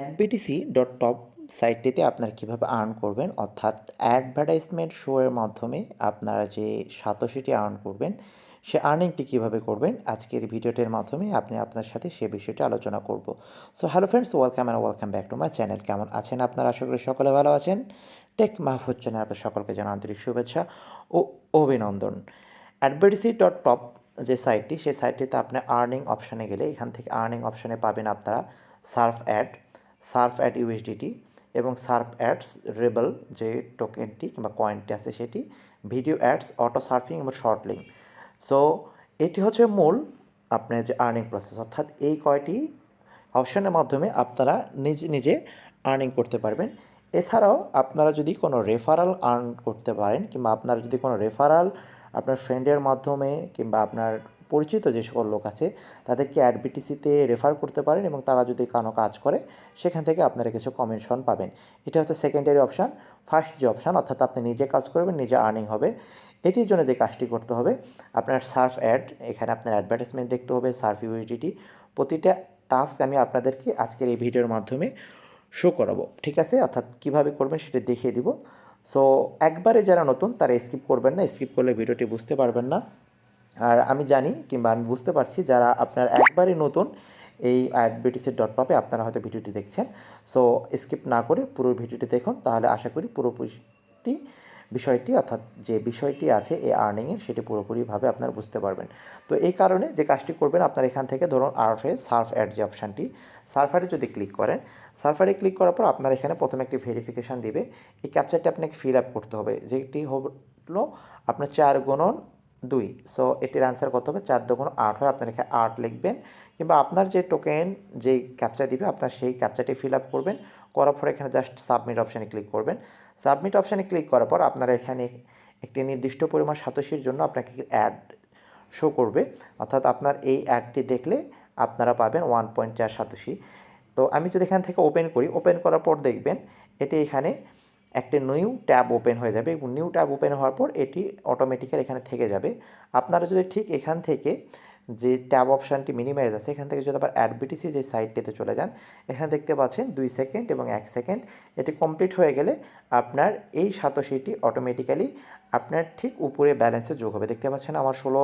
অ্যাডবিটিসি dot top সাইটটিতে আপনারা কীভাবে earn করবেন, অর্থাৎ অ্যাডভার্টাইজমেন্ট শো এর মাধ্যমে আপনারা যে সাতোশিটি আর্ন করবেন, সে আর্নিংটি কীভাবে করবেন, আজকের ভিডিওটির মাধ্যমে আপনি আপনার সাথে সে বিষয়টি আলোচনা করব। So hello friends welcome and welcome back to my channel কেমন আছেন আপনারা? আশা করি সকলে ভালো আছেন। টেক মাহফুজ চ্যানেল আপনার সকলকে জানা আন্তরিক শুভেচ্ছা ও অভিনন্দন। অ্যাডভার্টিসি ডট টপ যে সাইটটি সেই সাইটটিতে আপনি আর্নিং অপশানে গেলে এখান থেকে আর্নিং অপশানে পাবেন আপনারা surf ad surf ad USDT এবং সার্ফ অ্যাডস রেবল যে টোকেনটি কিংবা কয়েনটি আছে সেটি, ভিডিও অ্যাডস অটো সার্ফিং এবং শর্ট লিঙ্ক। সো এটি হচ্ছে মূল আপনার যে আর্নিং প্রসেস অর্থাৎ এই কয়টি অপশনের মাধ্যমে আপনারা নিজে নিজে আর্নিং করতে পারবেন। এছাড়াও আপনারা যদি কোনো রেফারাল আর্ন করতে পারেন, কিংবা আপনারা যদি কোনো রেফারাল আপনার ফ্রেন্ডের মাধ্যমে, কিংবা আপনার পরিচিত যে সকল লোক আছে, তাদেরকে অ্যাডবিটিসিতে রেফার করতে পারেন এবং তারা যদি কোনো কাজ করে, সেখান থেকে আপনারা কিছু কমিশন পাবেন। এটা হচ্ছে সেকেন্ডারি অপশান ফার্স্ট যে অপশান অর্থাৎ আপনি নিজে কাজ করবেন, নিজে আর্নিং হবে। এটির জন্য যে কাজটি করতে হবে, আপনার সার্ফ অ্যাড এখানে আপনার অ্যাডভার্টাইজমেন্ট দেখতে হবে সার্ফ ইউএসডিটি প্রতিটা টাস্ক আমি আপনাদেরকে আজকের এই ভিডিওর মাধ্যমে শো করাবো, ঠিক আছে? অর্থাৎ কীভাবে করবেন সেটা দেখিয়ে দিব। সো একবারে যারা নতুন, তারা স্কিপ করবেন না স্কিপ করলে ভিডিওটি বুঝতে পারবেন না। আর আমি জানি কিংবা আমি বুঝতে পারছি যারা আপনার একবারে নতুন এই অ্যাডভিটিসি ডট টপে আপনারা হয়তো ভিডিওটি দেখছেন। সো স্কিপ না করে পুরো ভিডিওটি দেখুন, তাহলে আশা করি পুরোপুরিটি বিষয়টি অর্থাৎ যে বিষয়টি আছে এই আর্নিংয়ের সেটি পুরোপুরিভাবে আপনারা বুঝতে পারবেন। তো এই কারণে যে কাজটি করবেন, আপনার এখান থেকে ধরুন আরফে সার্ফ অ্যাড যে অপশানটি সার্ফারে যদি ক্লিক করেন সার্ফারে ক্লিক করার পর আপনার এখানে প্রথমে একটি ভেরিফিকেশান দিবে। এই ক্যাপচারটি আপনাকে ফিল আপ করতে হবে। যেটি হলো আপনার চার গুণন দুই। সো এটির অ্যান্সার কত হবে? চার দুগুণ আট হয়। আপনার এখানে আট লিখবেন। কিংবা আপনার যে টোকেন যেই ক্যাপচা দিবে, আপনার সেই ক্যাপচাটি ফিল আপ করবেন। করার পর এখানে জাস্ট সাবমিট অপশানে ক্লিক করবেন। সাবমিট অপশানে ক্লিক করার পর আপনারা এখানে একটি নির্দিষ্ট পরিমাণ সাতশির জন্য আপনাকে অ্যাড শো করবে। অর্থাৎ আপনার এই অ্যাডটি দেখলে আপনারা পাবেন ওয়ান পয়েন্ট চার সাতশি। তো আমি যদি এখান থেকে ওপেন করি ওপেন করার পর দেখবেন, এটি এখানে একটি নিউ ট্যাব ওপেন হয়ে যাবে এবং নিউ ট্যাব ওপেন হওয়ার পর এটি অটোমেটিক্যাল এখানে থেকে যাবে। আপনারা যদি ঠিক এখান থেকে যে ট্যাব অপশানটি মিনিমাইজ আছে, এখান থেকে যদি আবার অ্যাডবিটিসি যে সাইটটিতে চলে যান, এখানে দেখতে পাচ্ছেন দুই সেকেন্ড এবং এক সেকেন্ড এটি কমপ্লিট হয়ে গেলে আপনার এই সাতশিটি অটোমেটিক্যালি আপনার ঠিক উপরে ব্যালেন্সে যোগ হবে। দেখতে পাচ্ছেন আমার ষোলো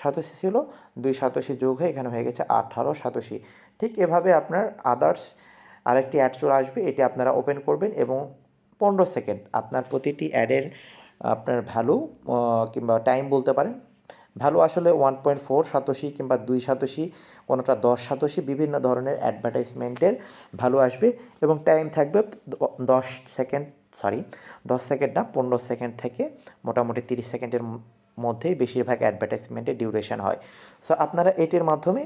সাতশি ছিল, দুই সাতশি যোগ হয়ে এখানে হয়ে গেছে আঠারো সাতশি। ঠিক এভাবে আপনার আদার্স আরেকটি অ্যাড চলে আসবে, এটি আপনারা ওপেন করবেন এবং পনেরো সেকেন্ড। আপনার প্রতিটি অ্যাডের, আপনার ভ্যালু কিংবা টাইম বলতে পারেন। ভ্যালু আসলে ওয়ান পয়েন্ট ফোর সাতশি কিংবা দুই সাতশি, কোনোটা দশ সাতশি, বিভিন্ন ধরনের অ্যাডভার্টাইজমেন্টের ভ্যালু আসবে। এবং টাইম থাকবে দশ সেকেন্ড সরি দশ সেকেন্ড না, পনেরো সেকেন্ড থেকে মোটামুটি তিরিশ সেকেন্ডের মধ্যেই বেশিরভাগ অ্যাডভার্টাইজমেন্টের ডিউরেশন হয়। সো আপনারা এটির মাধ্যমে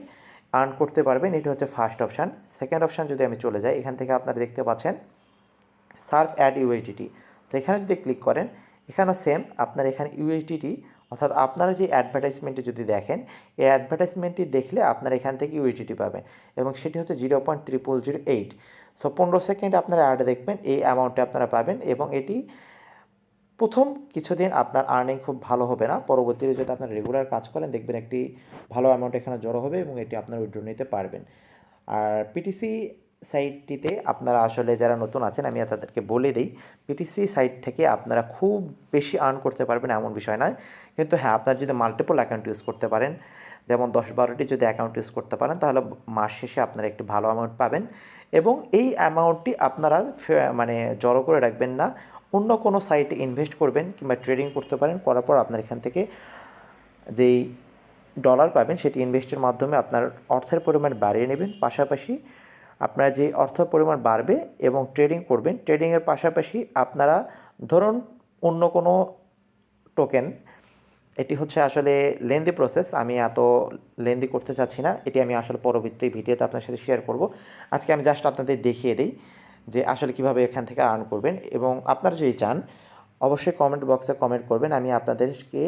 আর্ন করতে পারবেন। এটি হচ্ছে ফার্স্ট অপশান সেকেন্ড অপশান যদি আমি চলে যাই, এখান থেকে আপনারা দেখতে পাচ্ছেন সার্ফ অ্যাড ইউএইচডিটি। তো এখানে যদি ক্লিক করেন, এখানেও সেম আপনার এখানে ইউএইচডিটি, অর্থাৎ আপনারা যে অ্যাডভার্টাইজমেন্টটি যদি দেখেন, এই অ্যাডভার্টাইজমেন্টটি দেখলে আপনারা এখান থেকে ইউএইচডিটি পাবেন এবং সেটি হচ্ছে zero point triple zero eight so পনেরো সেকেন্ড আপনারা অ্যাড দেখবেন, এই অ্যামাউন্টে আপনারা পাবেন এবং এটি প্রথম কিছুদিন আপনার আর্নিং খুব ভালো হবে না। পরবর্তীতে যদি আপনার রেগুলার কাজ করেন, দেখবেন একটি ভালো অ্যামাউন্ট এখানে জড়ো হবে এবং এটি আপনার উইড্রো নিতে পারবেন। আর পিটিসি সাইটটিতে আপনারা আসলে যারা নতুন আছেন, আমি তাদেরকে বলে দিই পিটিসি সাইট থেকে আপনারা খুব বেশি আর্ন করতে পারবেন এমন বিষয় নয়। কিন্তু হ্যাঁ আপনারা যদি মাল্টিপল অ্যাকাউন্ট ইউজ করতে পারেন, যেমন দশ বারোটি যদি অ্যাকাউন্ট ইউজ করতে পারেন, তাহলে মাস শেষে আপনারা একটি ভালো অ্যামাউন্ট পাবেন। এবং এই অ্যামাউন্টটি আপনারা মানে জড়ো করে রাখবেন না, অন্য কোনো সাইটে ইনভেস্ট করবেন কিংবা ট্রেডিং করতে পারেন, করার পর আপনার এখান থেকে যেই ডলার পাবেন, সেটি ইনভেস্টের মাধ্যমে আপনার অর্থের পরিমাণ বাড়িয়ে নেবেন। পাশাপাশি আপনার যে অর্থ পরিমাণ বাড়বে এবং ট্রেডিং করবেন ট্রেডিংয়ের পাশাপাশি আপনারা ধরুন অন্য কোনো টোকেন এটি হচ্ছে আসলে লেন্দি প্রসেস আমি এত লেন্দি করতে চাচ্ছি না, এটি আমি আসলে পরবর্তী ভিডিওতে আপনার সাথে শেয়ার করব। আজকে আমি জাস্ট আপনাদের দেখিয়ে দিই যে আসলে কীভাবে এখান থেকে আর্ন করবেন এবং আপনারা যদি চান, অবশ্যই কমেন্ট বক্সে কমেন্ট করবেন, আমি আপনাদেরকে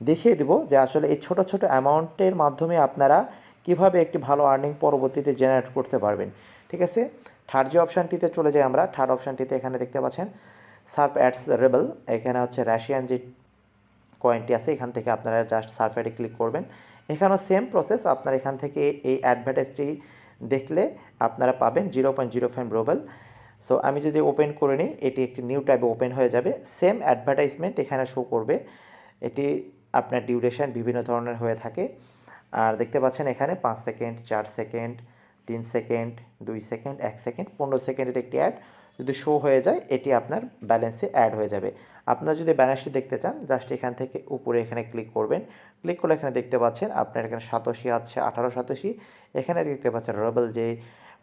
দেখিয়ে দেবো যে আসলে এই ছোট ছোট অ্যামাউন্টের মাধ্যমে আপনারা কীভাবে একটি ভালো আর্নিং পরবর্তীতে জেনারেট করতে পারবেন। ঠিক আছে? থার্ড যে অপশানটিতে চলে যাই আমরা থার্ড অপশানটিতে এখানে দেখতে পাচ্ছেন সার্ফ অ্যাডস রেবেল এখানে হচ্ছে রাশিয়ান যে কয়েনটি আছে, এখান থেকে আপনারা জাস্ট সার্ফ অ্যাডে ক্লিক করবেন। এখানেও সেম প্রসেস আপনার এখান থেকে এই অ্যাডভার্টাইজটি দেখলে আপনারা পাবেন zero point zero five rebel so আমি যদি ওপেন করে নিই, এটি একটি নিউ ট্যাবে ওপেন হয়ে যাবে। সেম অ্যাডভার্টাইজমেন্ট এখানে শো করবে। এটি আপনার ডিউরেশন বিভিন্ন ধরনের হয়ে থাকে। আর দেখতে পাচ্ছেন এখানে পাঁচ সেকেন্ড, চার সেকেন্ড, তিন সেকেন্ড, দুই সেকেন্ড, এক সেকেন্ড, পনেরো সেকেন্ডের একটি অ্যাড যদি শো হয়ে যায়, এটি আপনার ব্যালেন্সে অ্যাড হয়ে যাবে। আপনার যদি ব্যালেন্সটি দেখতে চান জাস্ট এখান থেকে উপরে এখানে ক্লিক করবেন। ক্লিক করলে এখানে দেখতে পাচ্ছেন আপনার এখানে সাতাশি আছে, আঠারো সাতাশি। এখানে দেখতে পাচ্ছেন রবেল যে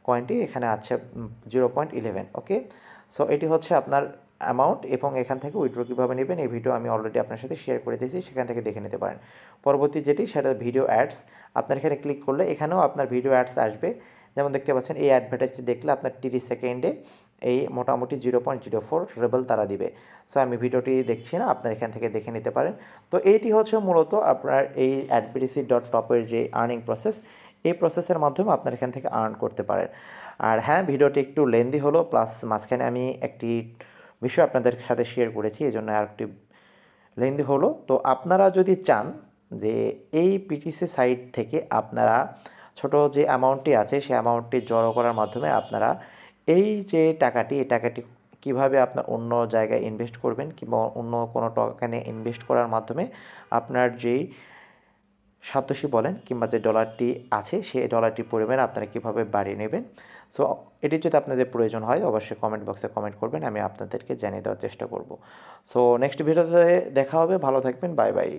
কয়েনটি এখানে আছে zero point eleven okay so এটি হচ্ছে আপনার অ্যামাউন্ট এবং এখান থেকে উইথড্র কীভাবে নেবেন, এই ভিডিও আমি অলরেডি আপনার সাথে শেয়ার করে দিয়েছি, সেখান থেকে দেখে নিতে পারেন। পরবর্তী যেটি, সেটা ভিডিও অ্যাডস আপনার এখানে ক্লিক করলে এখানেও আপনার ভিডিও অ্যাডস আসবে। যেমন দেখতে পাচ্ছেন, এই অ্যাডভার্টাইজটি দেখলে আপনার তিরিশ সেকেন্ডে এই মোটামুটি zero point zero four rebel তারা দিবে। সো আমি ভিডিওটি দেখছি না, আপনার এখান থেকে দেখে নিতে পারেন। তো এইটি হচ্ছে মূলত আপনার এই অ্যাডবিডিসি ডট টপের যে আর্নিং প্রসেস এই প্রসেসের মাধ্যমে আপনার এখান থেকে আর্ন করতে পারেন। আর হ্যাঁ ভিডিওটি একটু লেন্দি হলো প্লাস মাঝখানে আমি একটি বিষয় আপনাদের সাথে শেয়ার করেছি এই জন্য আরেকটি লেন্দি হলো। তো আপনারা যদি চান যে এই পিটিসি সাইট থেকে আপনারা ছোট যে অ্যামাউন্টটি আছে সেই অ্যামাউন্টটি জড়ো করার মাধ্যমে আপনারা এই যে টাকাটি, এই টাকাটি কীভাবে আপনার অন্য জায়গায় ইনভেস্ট করবেন কিংবা অন্য কোনো টোকেনে ইনভেস্ট করার মাধ্যমে আপনার যেই সাতোশি বলেন কিংবা যে ডলারটি আছে, সেই ডলারটির পরিমাণ আপনারা কীভাবে বাড়িয়ে নেবেন? সো এটি যদি আপনাদের প্রয়োজন হয়, অবশ্যই কমেন্ট বক্সে কমেন্ট করবেন, আমি আপনাদেরকে জানিয়ে দেওয়ার চেষ্টা করব। সো নেক্সট ভিডিওতে দেখা হবে, ভালো থাকবেন বাই বাই